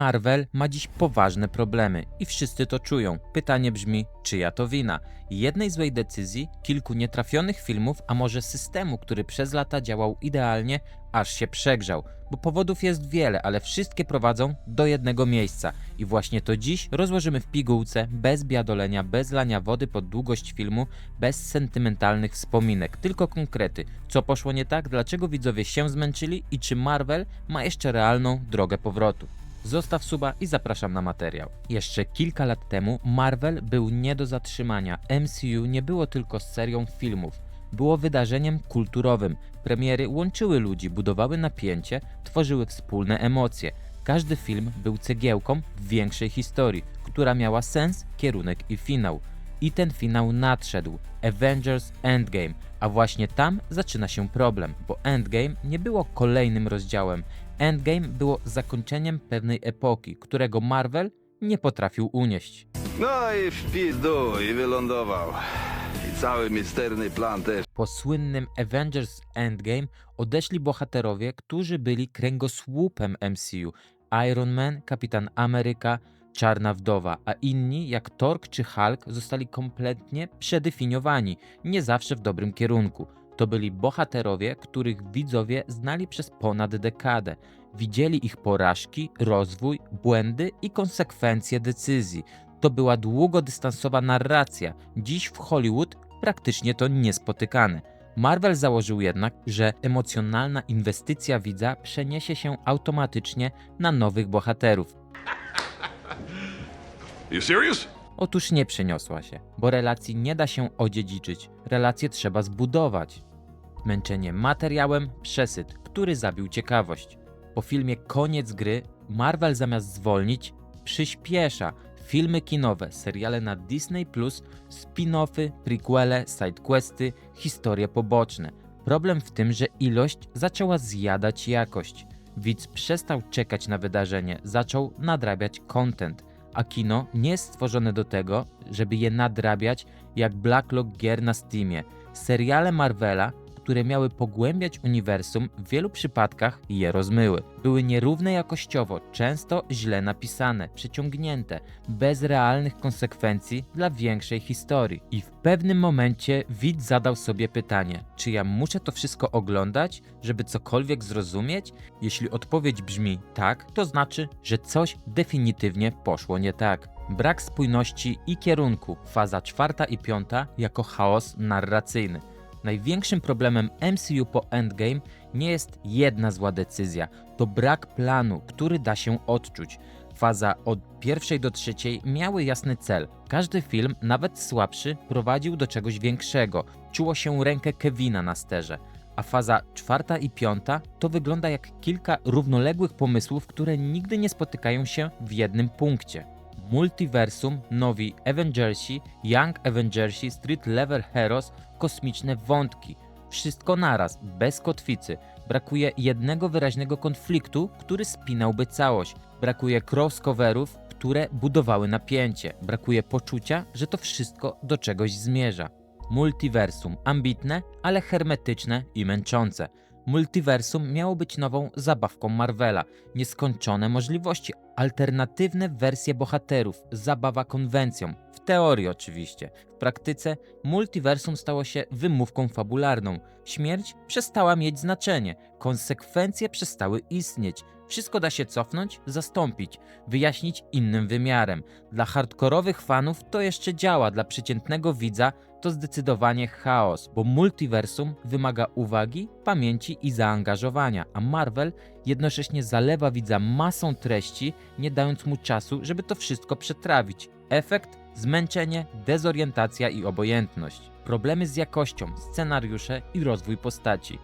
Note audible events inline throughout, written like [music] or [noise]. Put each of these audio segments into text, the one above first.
Marvel ma dziś poważne problemy i wszyscy to czują. Pytanie brzmi, czyja to wina? Jednej złej decyzji, kilku nietrafionych filmów, a może systemu, który przez lata działał idealnie, aż się przegrzał. Bo powodów jest wiele, ale wszystkie prowadzą do jednego miejsca. I właśnie to dziś rozłożymy w pigułce, bez biadolenia, bez lania wody pod długość filmu, bez sentymentalnych wspominek, tylko konkrety. Co poszło nie tak, dlaczego widzowie się zmęczyli i czy Marvel ma jeszcze realną drogę powrotu. Zostaw suba i zapraszam na materiał. Jeszcze kilka lat temu Marvel był nie do zatrzymania. MCU nie było tylko serią filmów. Było wydarzeniem kulturowym. Premiery łączyły ludzi, budowały napięcie, tworzyły wspólne emocje. Każdy film był cegiełką większej historii, która miała sens, kierunek i finał. I ten finał nadszedł Avengers Endgame, a właśnie tam zaczyna się problem, bo Endgame nie było kolejnym rozdziałem. Endgame było zakończeniem pewnej epoki, którego Marvel nie potrafił unieść. No i w pizdu i wylądował. I cały misterny plan też. Po słynnym Avengers Endgame odeszli bohaterowie, którzy byli kręgosłupem MCU. Iron Man, Kapitan Ameryka, Czarna Wdowa, a inni jak Tork czy Hulk zostali kompletnie przedefiniowani, nie zawsze w dobrym kierunku. To byli bohaterowie, których widzowie znali przez ponad dekadę. Widzieli ich porażki, rozwój, błędy i konsekwencje decyzji. To była długodystansowa narracja. Dziś w Hollywood praktycznie to niespotykane. Marvel założył jednak, że emocjonalna inwestycja widza przeniesie się automatycznie na nowych bohaterów. [laughs] You serious? Otóż nie przeniosła się, bo relacji nie da się odziedziczyć, relacje trzeba zbudować. Męczenie materiałem, przesyt, który zabił ciekawość. Po filmie Koniec gry Marvel zamiast zwolnić, przyspiesza. Filmy kinowe, seriale na Disney+, spin-offy, prequele, sidequesty, historie poboczne. Problem w tym, że ilość zaczęła zjadać jakość. Widz przestał czekać na wydarzenie, zaczął nadrabiać content, a kino nie jest stworzone do tego, żeby je nadrabiać jak Blacklog gier na Steamie. Seriale Marvela, które miały pogłębiać uniwersum, w wielu przypadkach je rozmyły. Były nierówne jakościowo, często źle napisane, przeciągnięte, bez realnych konsekwencji dla większej historii. I w pewnym momencie widz zadał sobie pytanie, czy ja muszę to wszystko oglądać, żeby cokolwiek zrozumieć? Jeśli odpowiedź brzmi tak, to znaczy, że coś definitywnie poszło nie tak. Brak spójności i kierunku, faza czwarta i piąta jako chaos narracyjny. Największym problemem MCU po Endgame nie jest jedna zła decyzja, to brak planu, który da się odczuć. Faza od pierwszej do trzeciej miały jasny cel. Każdy film, nawet słabszy, prowadził do czegoś większego. Czuło się rękę Kevina na sterze. A faza czwarta i piąta to wygląda jak kilka równoległych pomysłów, które nigdy nie spotykają się w jednym punkcie. Multiversum, nowi Avengersi, Young Avengersi, Street Level Heroes, kosmiczne wątki. Wszystko naraz, bez kotwicy. Brakuje jednego wyraźnego konfliktu, który spinałby całość. Brakuje crossoverów, które budowały napięcie. Brakuje poczucia, że to wszystko do czegoś zmierza. Multiversum ambitne, ale hermetyczne i męczące. Multiversum miało być nową zabawką Marvela, nieskończone możliwości, alternatywne wersje bohaterów, zabawa konwencją. W teorii oczywiście. W praktyce multiversum stało się wymówką fabularną. Śmierć przestała mieć znaczenie, konsekwencje przestały istnieć. Wszystko da się cofnąć, zastąpić, wyjaśnić innym wymiarem. Dla hardkorowych fanów to jeszcze działa, dla przeciętnego widza to zdecydowanie chaos, bo multiversum wymaga uwagi, pamięci i zaangażowania, a Marvel jednocześnie zalewa widza masą treści, nie dając mu czasu, żeby to wszystko przetrawić. Efekt? Zmęczenie, dezorientacja i obojętność. Problemy z jakością, scenariusze i rozwój postaci.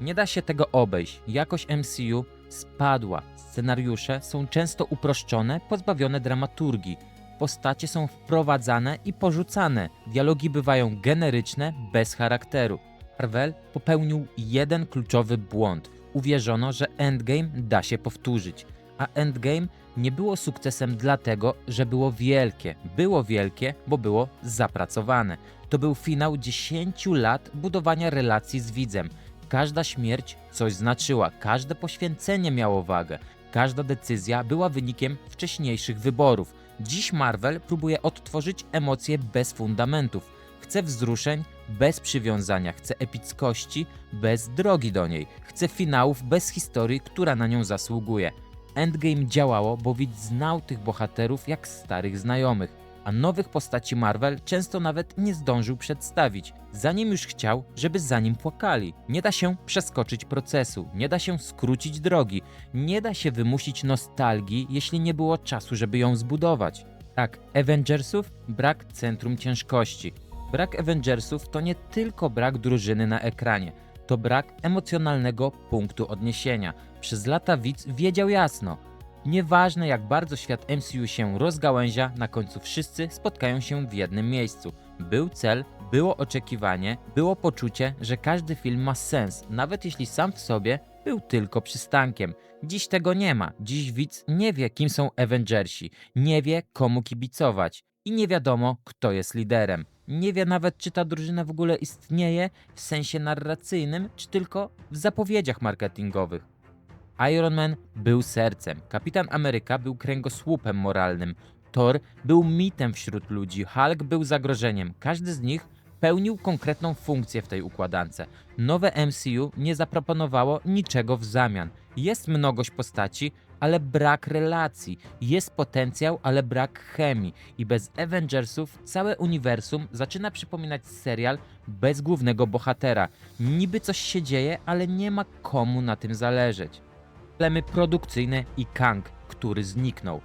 Nie da się tego obejść. Jakość MCU spadła. Scenariusze są często uproszczone, pozbawione dramaturgii. Postacie są wprowadzane i porzucane. Dialogi bywają generyczne, bez charakteru. Marvel popełnił jeden kluczowy błąd. Uwierzono, że Endgame da się powtórzyć. A Endgame nie było sukcesem dlatego, że było wielkie. Było wielkie, bo było zapracowane. To był finał 10 lat budowania relacji z widzem. Każda śmierć coś znaczyła, każde poświęcenie miało wagę. Każda decyzja była wynikiem wcześniejszych wyborów. Dziś Marvel próbuje odtworzyć emocje bez fundamentów. Chce wzruszeń bez przywiązania, chce epickości bez drogi do niej, chce finałów bez historii, która na nią zasługuje. Endgame działało, bo widz znał tych bohaterów jak starych znajomych, a nowych postaci Marvel często nawet nie zdążył przedstawić, zanim już chciał, żeby za nim płakali. Nie da się przeskoczyć procesu, nie da się skrócić drogi, nie da się wymusić nostalgii, jeśli nie było czasu, żeby ją zbudować. Tak, Avengersów brak centrum ciężkości. Brak Avengersów to nie tylko brak drużyny na ekranie, to brak emocjonalnego punktu odniesienia. Przez lata widz wiedział jasno. Nieważne jak bardzo świat MCU się rozgałęzia, na końcu wszyscy spotkają się w jednym miejscu. Był cel, było oczekiwanie, było poczucie, że każdy film ma sens, nawet jeśli sam w sobie był tylko przystankiem. Dziś tego nie ma. Dziś widz nie wie, kim są Avengersi, nie wie, komu kibicować i nie wiadomo, kto jest liderem. Nie wie nawet, czy ta drużyna w ogóle istnieje w sensie narracyjnym, czy tylko w zapowiedziach marketingowych. Iron Man był sercem, Kapitan Ameryka był kręgosłupem moralnym, Thor był mitem wśród ludzi, Hulk był zagrożeniem. Każdy z nich pełnił konkretną funkcję w tej układance. Nowe MCU nie zaproponowało niczego w zamian. Jest mnogość postaci, ale brak relacji. Jest potencjał, ale brak chemii. I bez Avengersów całe uniwersum zaczyna przypominać serial bez głównego bohatera. Niby coś się dzieje, ale nie ma komu na tym zależeć. Problemy produkcyjne i Kang, który zniknął.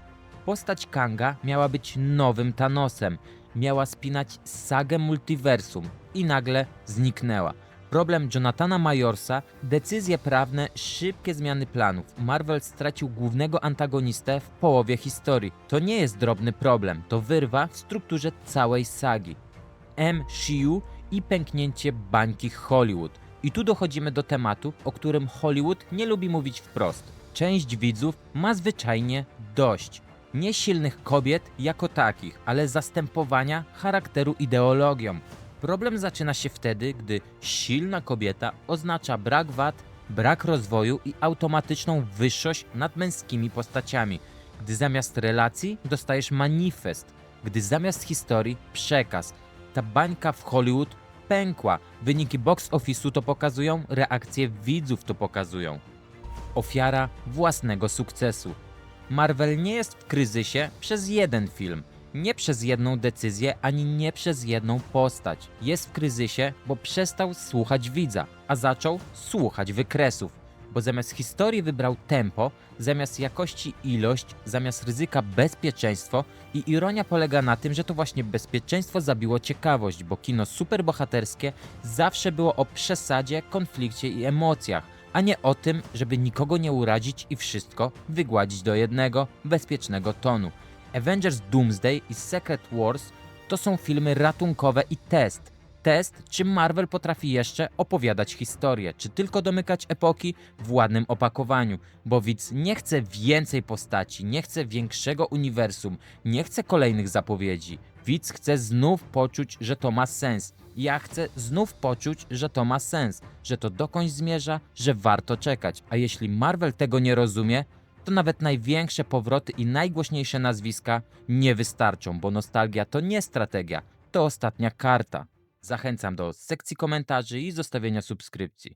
Postać Kanga miała być nowym Thanosem, miała spinać sagę multiversum i nagle zniknęła. Problem Jonathana Majorsa, decyzje prawne, szybkie zmiany planów. Marvel stracił głównego antagonistę w połowie historii. To nie jest drobny problem, to wyrwa w strukturze całej sagi. MCU i pęknięcie bańki Hollywood. I tu dochodzimy do tematu, o którym Hollywood nie lubi mówić wprost. Część widzów ma zwyczajnie dość. Nie silnych kobiet jako takich, ale zastępowania charakteru ideologią. Problem zaczyna się wtedy, gdy silna kobieta oznacza brak wad, brak rozwoju i automatyczną wyższość nad męskimi postaciami. Gdy zamiast relacji dostajesz manifest, gdy zamiast historii przekaz. Ta bańka w Hollywood pękła. Wyniki box office'u to pokazują, reakcje widzów to pokazują. Ofiara własnego sukcesu. Marvel nie jest w kryzysie przez jeden film, nie przez jedną decyzję, ani nie przez jedną postać. Jest w kryzysie, bo przestał słuchać widza, a zaczął słuchać wykresów. Bo zamiast historii wybrał tempo, zamiast jakości ilość, zamiast ryzyka bezpieczeństwo i ironia polega na tym, że to właśnie bezpieczeństwo zabiło ciekawość, bo kino superbohaterskie zawsze było o przesadzie, konflikcie i emocjach, a nie o tym, żeby nikogo nie urazić i wszystko wygładzić do jednego, bezpiecznego tonu. Avengers Doomsday i Secret Wars to są filmy ratunkowe i test. Test, czy Marvel potrafi jeszcze opowiadać historię, czy tylko domykać epoki w ładnym opakowaniu, bo widz nie chce więcej postaci, nie chce większego uniwersum, nie chce kolejnych zapowiedzi. Widz chce znów poczuć, że to ma sens. Ja chcę znów poczuć, że to ma sens, że to dokądś zmierza, że warto czekać. A jeśli Marvel tego nie rozumie, to nawet największe powroty i najgłośniejsze nazwiska nie wystarczą, bo nostalgia to nie strategia, to ostatnia karta. Zachęcam do sekcji komentarzy i zostawienia subskrypcji.